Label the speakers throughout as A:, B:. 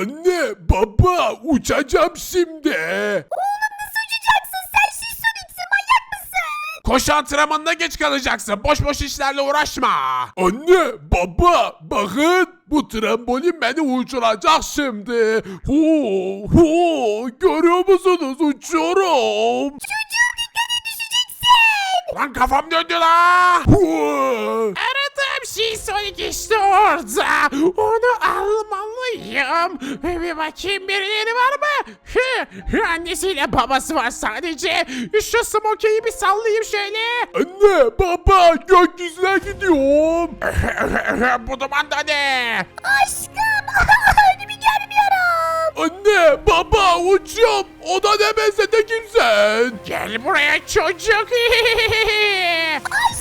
A: Anne baba uçacağım şimdi.
B: Uçacaksın sen şiş soniksin manyak mısın?
C: Koşu antrenmanına geç kalacaksın. Boş boş işlerle uğraşma.
A: Anne baba bakın bu trambolin beni uçuracak şimdi. Hu hu görüyor musunuz uçuyorum.
C: Lan kafam döndü la.
A: Hu.
C: Aradığım şey Sonic işte orada. Onu almalıyım. Bir bakayım birileri var mı? Hı, hı, Annesiyle babası var sadece. Şu Smokey'i bir sallayayım şöyle.
A: Anne baba gökyüzüne gidiyorum.
C: Bu duman da ne?
B: Aşkım önümü görmüyorum.
A: Anne baba uçuyorum. O da ne benzete kimsen?
C: Gel buraya çocuk.
B: Çocuğumuz.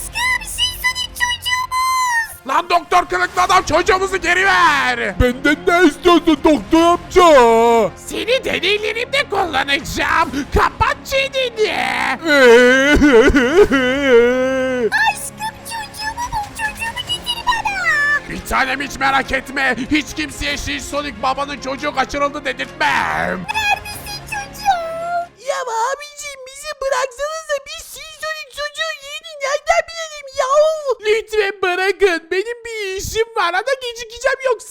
C: Lan doktor kılıklı adam çocuğumuzu geri ver.
A: Benden ne istiyorsun doktor amca?
C: Seni deneylerimde kullanacağım. Kapat çeneni.
B: Aşkım çocuğumu bul çocuğumu getir bana.
C: Bir tanem hiç merak etme. Hiç kimseye Şiş Sonic babanın çocuğu kaçırıldı dedirtmem.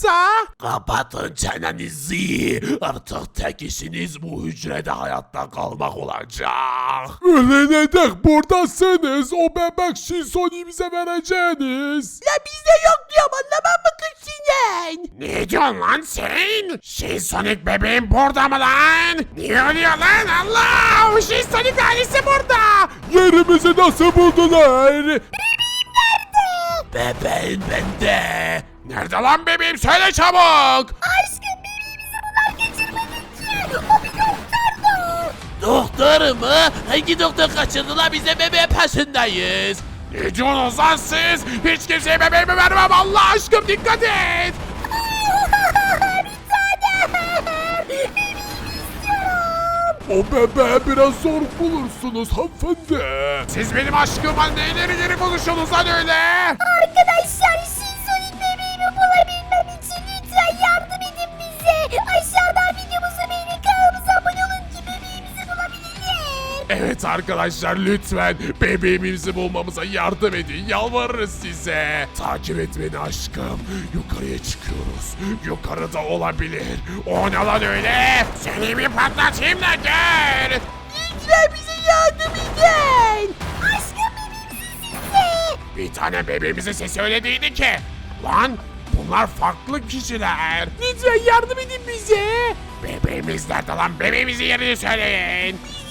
C: Yoksa.
A: Kapatın çenenizi. Artık tek işiniz bu hücrede hayatta kalmak olacak. Ölene dek buradasınız. O bebek şinsoni bize vereceğiniz.
D: Ya bizde yok diyorum anlamam mı kız sen?
C: Ne diyorsun lan sen? Şiş Sonic bebeğim burada mı lan? Ne oluyor lan? Allah! Şiş Sonic ailesi burada.
A: Yerimizi nasıl buldular? Bebeğin bende.
C: Nerede lan bebeğim? Söyle çabuk.
B: Aşkım bebeğimizi bunlar geçirmedi ki. O bir doktordu.
D: Doktor mu? Hangi doktor kaçırdı la bize bebeğe peşindeyiz.
C: Ne diyorsunuz lan siz? Hiç kimseye bebeğimi vermem. Allah aşkım dikkat et.
A: O bebeği biraz zor bulursunuz hanımefendi.
C: Siz benim aşkıma ne ileri geri konuşuyorsunuz lan öyle?
B: Arkadaşlar
C: Evet arkadaşlar lütfen bebeğimizi bulmamıza yardım edin. Yalvarırız size. Takip et beni aşkım. Yukarıya çıkıyoruz. Yukarıda olabilir. O ne lan öyle? Seni bir patlatayım da gel.
D: Lütfen bize yardım edin.
B: Aşkım bebeğimizin sesi.
C: Bir tane bebeğimizin sesi öyle değildi ki. Lan bunlar farklı kişiler.
D: Lütfen yardım edin bize.
C: Bebeğimiz nerede lan? Bebeğimizin yerini söyleyin.
D: Bilmiyoruz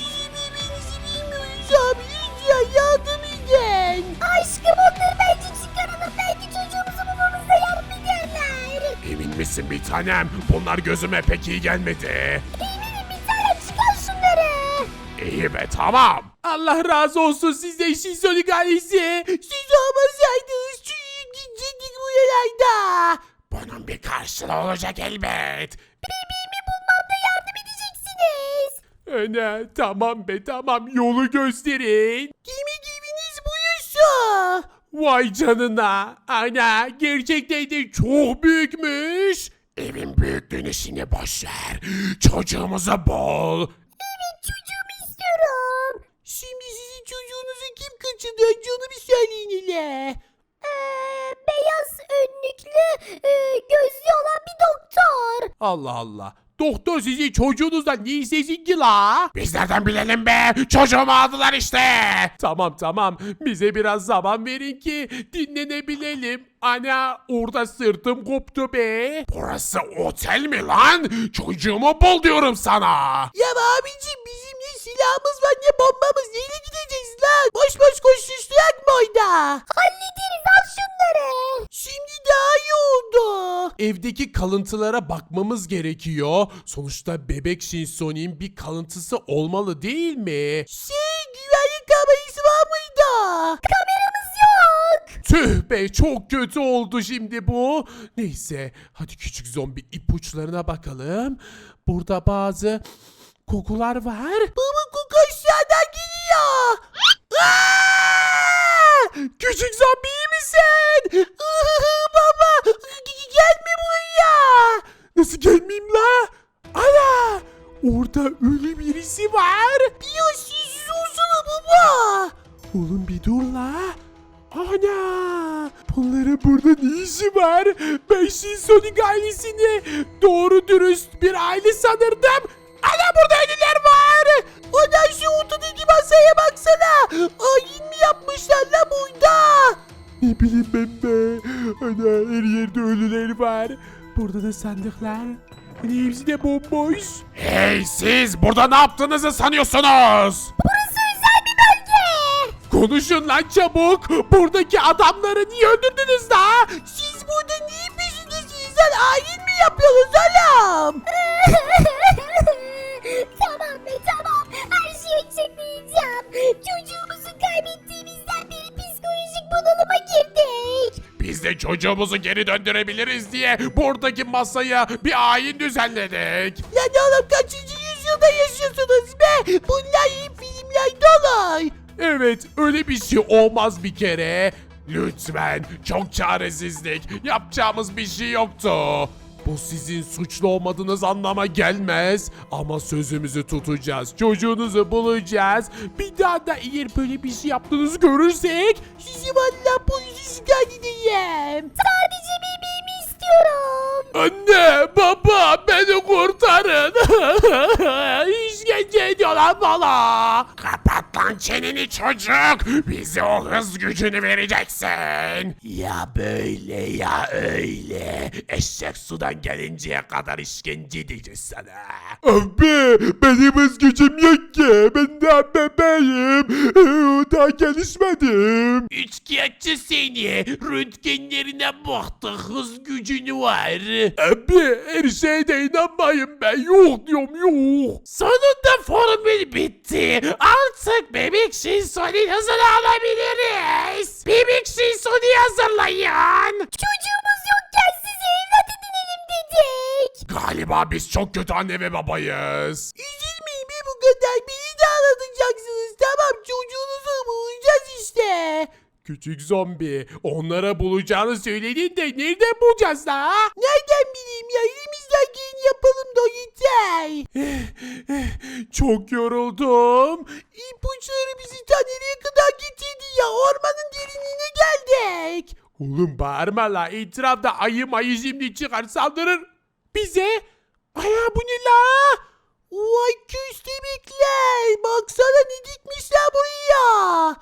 D: abi lütfen yardım edin.
B: Aşkım onları bence çıkaralım. Belki çocuğumuzu bulmamızda yardım ederler.
C: Emin misin bir tanem? Bunlar gözüme pek iyi gelmedi.
B: Eminim bir tane çıkar şunları.
C: İyi be tamam.
D: Allah razı olsun size Şizolik ailesi. Siz olmasaydınız çürüyüp gidecektik bu yerlerde.
C: Bunun bir karşılığı olacak elbet.
B: Edeceksiniz.
A: Ana tamam be tamam yolu gösterin.
D: Kimi gibiniz buyursa.
A: Vay canına. Ana gerçekten de çok büyükmüş.
C: Evin büyüklüğünü işini boş ver. Çocuğumuzu bul.
B: Çocuğumu istiyorum.
D: Şimdi sizin çocuğunuzu kim kaçırdı? Bir söyleyin hele.
B: Ee, beyaz önlüklü, e, gözlü olan bir doktor.
A: Allah Allah. Doktor sizin çocuğunuzdan ne istesin ki la?
C: Biz nereden bilelim be? Çocuğumu aldılar işte.
A: Tamam tamam bize biraz zaman verin ki dinlenebilelim. Ana orada sırtım koptu be.
C: Burası otel mi lan? Çocuğumu bul diyorum sana.
D: Ya abicim bizim ne silahımız var ne bombamız neyle gideceğiz lan? Boş boş koşuşturak mı orada?
B: Hallederiz al şunları.
D: Şimdi daha iyi oldu.
A: Evdeki kalıntılara bakmamız gerekiyor. Sonuçta bebek Shinsoni'nin bir kalıntısı olmalı değil mi?
D: Şey güvenlik kamerası var mıydı?
B: Kameramız yok.
A: Tüh be çok kötü oldu şimdi bu. Neyse hadi küçük zombi ipuçlarına bakalım. Burada bazı kokular var.
D: Baba koku aşağıdan geliyor.
A: Küçük zombi iyi misin? Nasıl gelmiyor? miyim la? Ana! Orada ölü birisi var. Ya siz olsana baba. Oğlum bir dur la. Ana! Bunların burada ne işi var? Ben Shinsonic ailesini doğru dürüst bir aile sanırdım. Ana burada ölüler var. Ana şu ortadaki masaya baksana. Ayin mi yapmışlar la burada? Ne bileyim ben be. Ana her yerde ölüler var. Burada da sandıklar. Hani hepsi de bomboş.
C: Hey siz burada ne yaptığınızı sanıyorsunuz?
B: Burası özel bir bölge.
A: Konuşun lan çabuk. Buradaki adamları niye öldürdünüz da? Siz burada niye peşindesiniz lan? Ayin mi yapıyorsunuz oğlum?
B: tamam be tamam. Her şeyi açıklayacağım. Çocuğumuzu
C: de çocuğumuzu geri döndürebiliriz diye buradaki masaya bir ayin düzenledik.
A: Ya ne oğlum kaçıncı yüzyılda yaşıyorsunuz be? Bunlar iyi filmler dolay. Evet öyle bir şey olmaz bir kere.
C: Lütfen çok çaresizlik. Yapacağımız bir şey yoktu.
A: Bu sizin suçlu olmadığınız anlama gelmez. Ama sözümüzü tutacağız. Çocuğunuzu bulacağız. Bir daha da eğer böyle bir şey yaptığınızı görürsek sizi valla polisi şikayet edeceğim.
B: Sadece bebeğimi istiyorum.
A: Anne, baba beni kurtarın. İşkence ediyorlar bana.
C: Kapat lan çeneni çocuk. Bize o hız gücünü vereceksin. Ya böyle ya öyle. Eşek sudan gelinceye kadar işkence edeceğiz sana.
A: Abi benim hız gücüm yok ki. Ben daha bebeğim. Daha gelişmedim.
C: Üçkağıtçı seni. Röntgenlerine baktık hız gücünü var.
A: Abi her şeyde inanmayın ben. Yok diyorum yok.
C: Sonunda formül bitti. Artık bebek Shinsoni'nin hızını alabiliriz. Bebek Shinsoni'yi hazırlayın.
B: Çocuğumuz yokken size evlat edinelim dedik.
C: Galiba biz çok kötü anne ve babayız.
A: Üzülmeyin bir bu kadar. Beni de anlatacaksınız. Tamam çocuğunuzu bulacağız işte. Küçük zombi. Onlara bulacağını söyledin de nereden bulacağız da? Nereden bileyim ya? Elimizden geleni yapalım da yeter. Çok yoruldum. İpuçları bizi ta nereye kadar getirdi ya? Ormanın derinliğine geldik. Oğlum bağırma la. Etrafta ayı mayı şimdi çıkar saldırır. Bize. Aya bu ne la? Vay köstebekler. Baksana ne dikmişler buraya.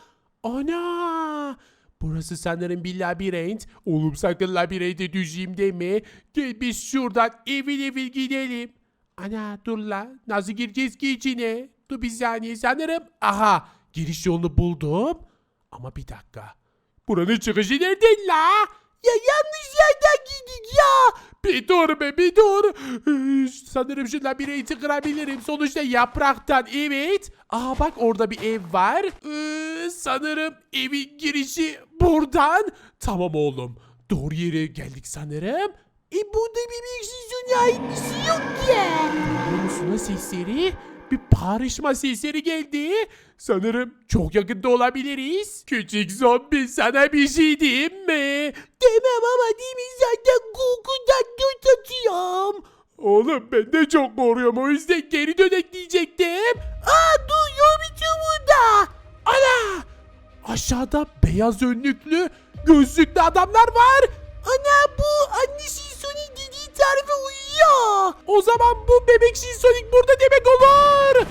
A: Ana. Burası sanırım bir labirent. Oğlum sakın labirente düşeyim deme. Gel biz şuradan evin evin gidelim. Ana dur la. Nasıl gireceğiz ki içine? Dur bir saniye sanırım. Aha giriş yolunu buldum. Ama bir dakika. Buranın çıkışı nereden la? Ya yanlış yerden gittik ya. Bir dur be bir dur. Sanırım şu labirenti kırabilirim. Sonuçta yapraktan evet. Aa bak orada bir ev var. Ee, sanırım evin girişi buradan. Tamam oğlum. Doğru yere geldik sanırım. E burada bir bir ait bir şey yok ki. Duyuyor musun sesleri? Bir bağırışma sesleri geldi. Sanırım çok yakında olabiliriz. Küçük zombi sana bir şey diyeyim mi? Demem ama demin zaten korkudan göt atıyorum. Oğlum ben de çok korkuyorum o yüzden geri dönek diyecektim. Aa bitiyor burada. Ana! Aşağıda beyaz önlüklü, gözlüklü adamlar var. O zaman bu bebek Shinsonic burada demek olur.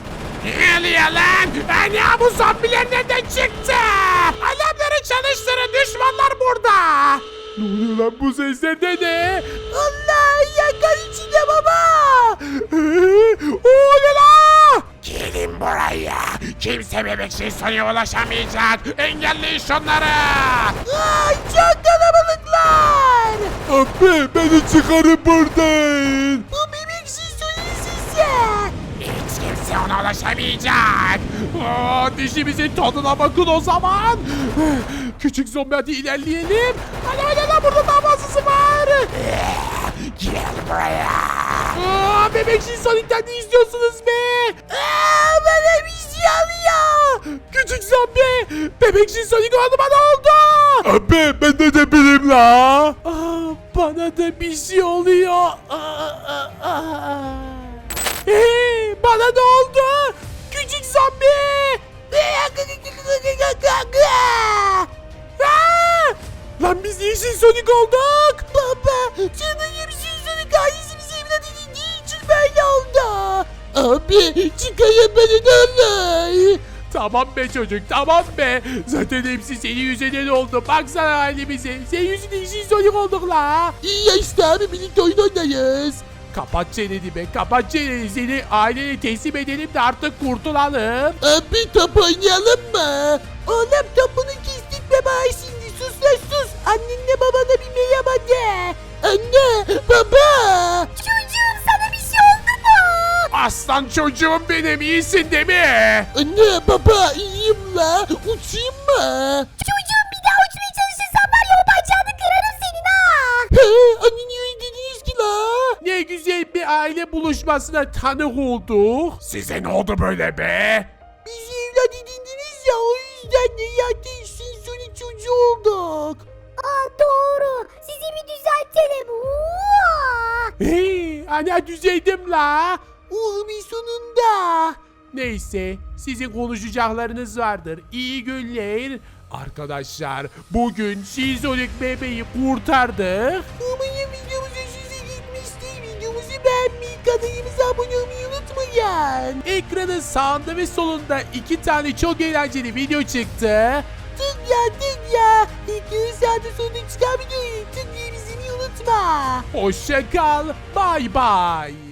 C: Ne oluyor lan? Ana bu zombiler nereden çıktı? Alarmları çalıştırın düşmanlar burada.
A: Ne oluyor lan bu sesler de ne? Allah yakar içinde baba. o ne?
C: Gelin buraya. Kimse bebek Shinsoni'ye ulaşamayacak. Engelleyin şunları.
A: Ay çok kalabalıklar. Abi beni çıkarın buradan.
C: Ulaşamayacak.
A: Aa, dişimizin tadına bakın o zaman. Küçük zombi hadi ilerleyelim. Hadi hadi hadi burada daha var.
C: Gel buraya.
A: Aa, bebek Sonic ne istiyorsunuz be? Aa, bir şey alıyor. Küçük zombi. Bebek Sonic oldu bana oldu.
C: Abi ben de de bileyim la.
A: Aa, bana da bir şey oluyor. Aa, aa, aa. Hey, bana ne oldu? Küçük zombi. Aa! Lan biz niye Sonic olduk? Baba, canın gibi Sonic ailesimiz evlat edindiği için böyle oldu. Abi, çıkayım beni ne olur. Tamam be çocuk tamam be. Zaten hepsi senin yüzünden oldu. Baksana halimize. Senin yüzünden işin Sonic olduk la. İyi ya işte abi birlikte oyun oynayız. Kapat çeneni be kapat çeneni seni ailene teslim edelim de artık kurtulalım. Abi top oynayalım mı? Oğlum topunu kestik baba şimdi sus lan sus. Annenle babana bir merhaba de. Anne baba.
B: Çocuğum sana bir şey oldu mu?
C: Aslan çocuğum benim iyisin değil mi?
A: Anne baba iyiyim la uçayım mı? Aile buluşmasına tanık olduk.
C: Size ne oldu böyle be?
A: Bizi evlat edindiniz ya o yüzden de ya değişsin sonu çocuğu olduk.
B: Aa doğru. Sizi bir düzeltelim. Uaa!
A: Hey, ana düzeldim la. Oh bir sonunda. Neyse sizin konuşacaklarınız vardır. İyi günler. Arkadaşlar bugün Şizolik bebeği kurtardık. Umarım kanalımıza abone olmayı unutmayın. Ekranın sağında ve solunda iki tane çok eğlenceli video çıktı. Tıkla tıkla. Ekranın sağında solunda çıkan videoyu tıklayabilmeyi unutma. Hoşça kal. Bay bay.